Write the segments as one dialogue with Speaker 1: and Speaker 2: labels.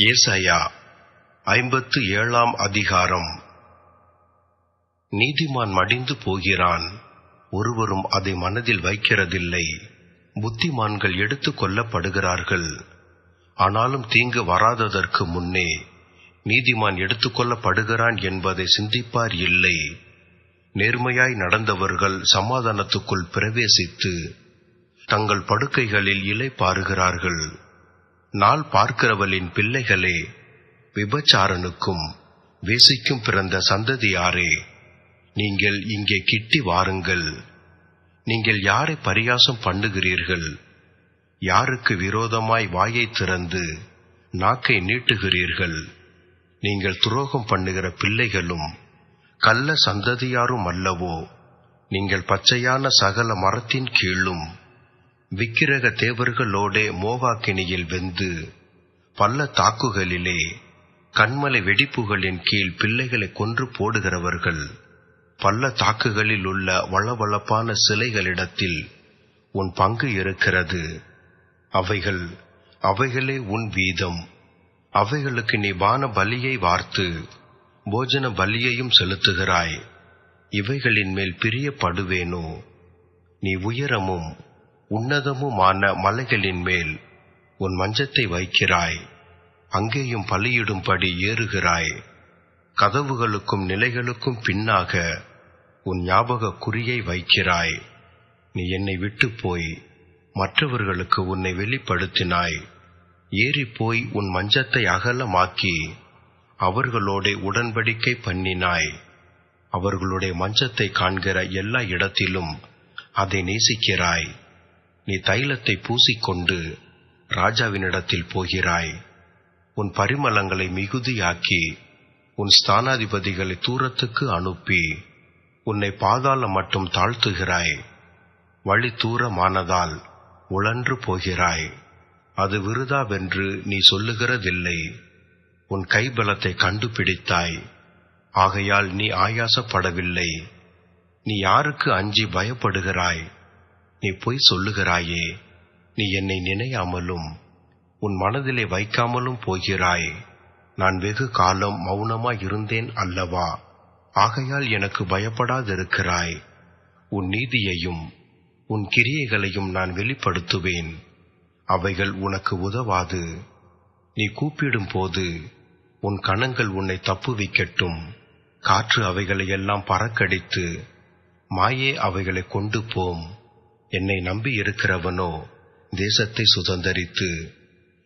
Speaker 1: ஏசாயா ஐம்பத்து ஏழாம் அதிகாரம். நீதிமான் மடிந்து போகிறான். ஒருவரும் அதை மனதில் வைக்கிறதில்லை. புத்திமான்கள் எடுத்துக் கொள்ளப்படுகிறார்கள் ஆனாலும் தீங்கு வராததற்கு முன்னே நீதிமான் எடுத்துக் கொல்லப்படுகிறான் என்பதை சிந்திப்பார் இல்லை. நேர்மையாய் நடந்தவர்கள் சமாதானத்துக்குள் பிரவேசித்து தங்கள் படுக்கைகளில் இலை பாருகிறார்கள் நாள் பார்க்கிறவளின் பிள்ளைகளே விபச்சாரனுக்கும் வேசிக்கும் பிறந்த சந்ததியாரே நீங்கள் இங்கே கிட்டி வாருங்கள். நீங்கள் யாரை பரியாசம் பண்ணுகிறீர்கள்? யாருக்கு விரோதமாய் வாயை திறந்து நாக்கை நீட்டுகிறீர்கள்? நீங்கள் துரோகம் பண்ணுகிற பிள்ளைகளும் கள்ள சந்ததியாரும் அல்லவோ நீங்கள் பச்சையான சகல மரத்தின் கீழும் விக்கிரக தேவர்களோடே மோகாக்கினியில் வெந்து பள்ள தாக்குகளிலே கண்மலை வெடிப்புகளின் கீழ் பிள்ளைகளை கொன்று போடுகிறவர்கள் பள்ள தாக்குகளில் உள்ள வளவளப்பான சிலைகளிடத்தில் உன் பங்கு இருக்கிறது. அவைகள் அவைகளே உன் வீதம். அவைகளுக்கு நீ பான பலியை வார்த்து போஜன பலியையும் செலுத்துகிறாய். இவைகளின் மேல் பிரியப்படுவேனோ? நீ உயரமும் உன்னதமுமான மலைகளின் மேல் உன் மஞ்சத்தை வைக்கிறாய். அங்கேயும் பலியிடும்படி ஏறுகிறாய். கதவுகளுக்கும் நிலைகளுக்கும் பின்னாக உன் ஞாபக குறியை வைக்கிறாய். நீ என்னை விட்டு போய் மற்றவர்களுக்கு உன்னை வெளிப்படுத்தினாய். ஏறி போய் உன் மஞ்சத்தை அகலமாக்கி அவர்களோட உடன்படிக்கை பண்ணினாய். அவர்களுடைய மஞ்சத்தை காண்கிற எல்லா இடத்திலும் அதை நேசிக்கிறாய். நீ தைலத்தை பூசிக்கொண்டு ராஜாவினிடத்தில் போகிறாய். உன் பரிமளங்களை மிகுதியாக்கி உன் ஸ்தானாதிபதிகளை தூரத்துக்கு அனுப்பி உன்னை பாதாளம் மட்டும் தாழ்த்துகிறாய். வழி தூரமானதால் உழன்று போகிறாய். அது விருதாவென்று நீ சொல்லுகிறதில்லை. உன் கைபலத்தை கண்டுபிடித்தாய். ஆகையால் நீ ஆயாசப்படவில்லை. நீ யாருக்கு அஞ்சி பயப்படுகிறாய்? நீ பொய் சொல்லுகிறாயே. நீ என்னை நினையாமலும் உன் மனதிலே வைக்காமலும் போகிறாய். நான் வெகு காலம் மௌனமாய் இருந்தேன் அல்லவா? ஆகையால் எனக்கு பயப்படாதிருக்கிறாய். உன் நீதியையும் உன் கிரியைகளையும் நான் வெளிப்படுத்துவேன். அவைகள் உனக்கு உதவாது. நீ கூப்பிடும் போது உன் கணங்கள் உன்னை தப்புவிக்கட்டும். காற்று அவைகளையெல்லாம் பறக்கடித்து மாயே அவைகளை கொண்டு போம். என்னை நம்பி இருக்கிறவனோ தேசத்தை சுதந்தரித்து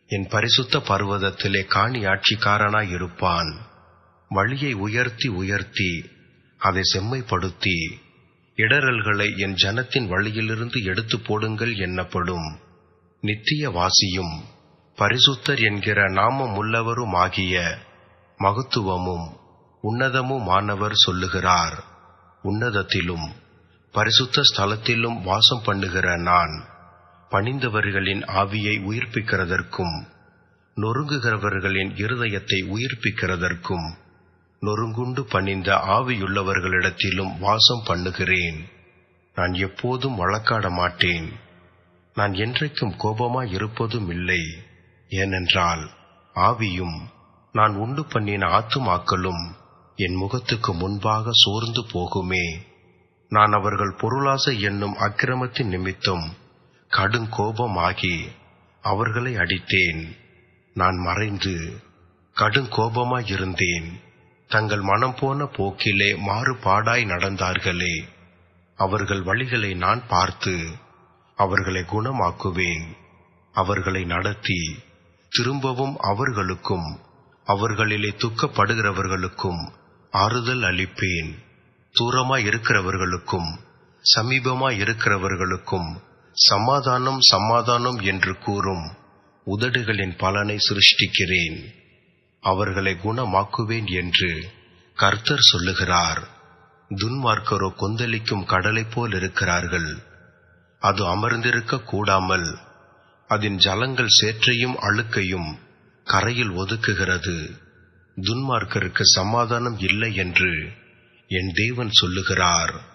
Speaker 1: என் பரிசுத்த பர்வதத்திலே காணி ஆட்சிக்காரனாய் இருப்பான். வழியை உயர்த்தி உயர்த்தி அதை செம்மைப்படுத்தி இடரல்களை என் ஜனத்தின் வழியிலிருந்து எடுத்து போடுங்கள் என்னப்படும். நித்திய வாசியும் பரிசுத்தர் என்கிற நாமமுள்ளவருமாகிய மகத்துவமும் உன்னதமுமானவர் சொல்லுகிறார். உன்னதத்திலும் பரிசுத்த ஸ்தலத்திலும் வாசம் பண்ணுகிற நான் பணிந்தவர்களின் ஆவியை உயிர்ப்பிக்கிறதற்கும் நொறுங்குகிறவர்களின் இருதயத்தை உயிர்ப்பிக்கிறதற்கும் நொறுங்குண்டு பணிந்த ஆவியுள்ளவர்களிடத்திலும் வாசம் பண்ணுகிறேன். நான் எப்போதும் வழக்காட மாட்டேன். நான் என்றைக்கும் கோபமாய் இருப்பதும் இல்லை ஏனென்றால் ஆவியும் நான் உண்டு பண்ணின ஆத்துமாக்களும் என் முகத்துக்கு முன்பாக சோர்ந்து போகுமே. நான் அவர்கள் பொருளாசை என்னும் அக்கிரமத்தின் நிமித்தம் கடுங்கோபமாகி அவர்களை அடித்தேன். நான் மறைந்து கடுங்கோபமாயிருந்தேன் தங்கள் மனம் போன போக்கிலே மாறுபாடாய் நடந்தார்களே. அவர்கள் வழிகளை நான் பார்த்து அவர்களை குணமாக்குவேன். அவர்களை நடத்தி திரும்பவும் அவர்களுக்கும் அவர்களிலே துக்கப்படுகிறவர்களுக்கும் ஆறுதல் அளிப்பேன். தூரமா இருக்கிறவர்களுக்கும் சமீபமா இருக்கிறவர்களுக்கும் சமாதானம் சமாதானம் என்று கூறும் உதடுகளின் பலனை சிருஷ்டிக்கிறேன். அவர்களை குணமாக்குவேன் என்று கர்த்தர் சொல்லுகிறார். துன்மார்க்கரோ கொந்தளிக்கும் கடலைப் போல் இருக்கிறார்கள். அது அமர்ந்திருக்க கூடாமல் அதன் ஜலங்கள் சேற்றையும் அழுக்கையும் கரையில் ஒதுக்குகிறது. துன்மார்க்கருக்கு சமாதானம் இல்லை என்று என் தேவன் சொல்லுகிறார்.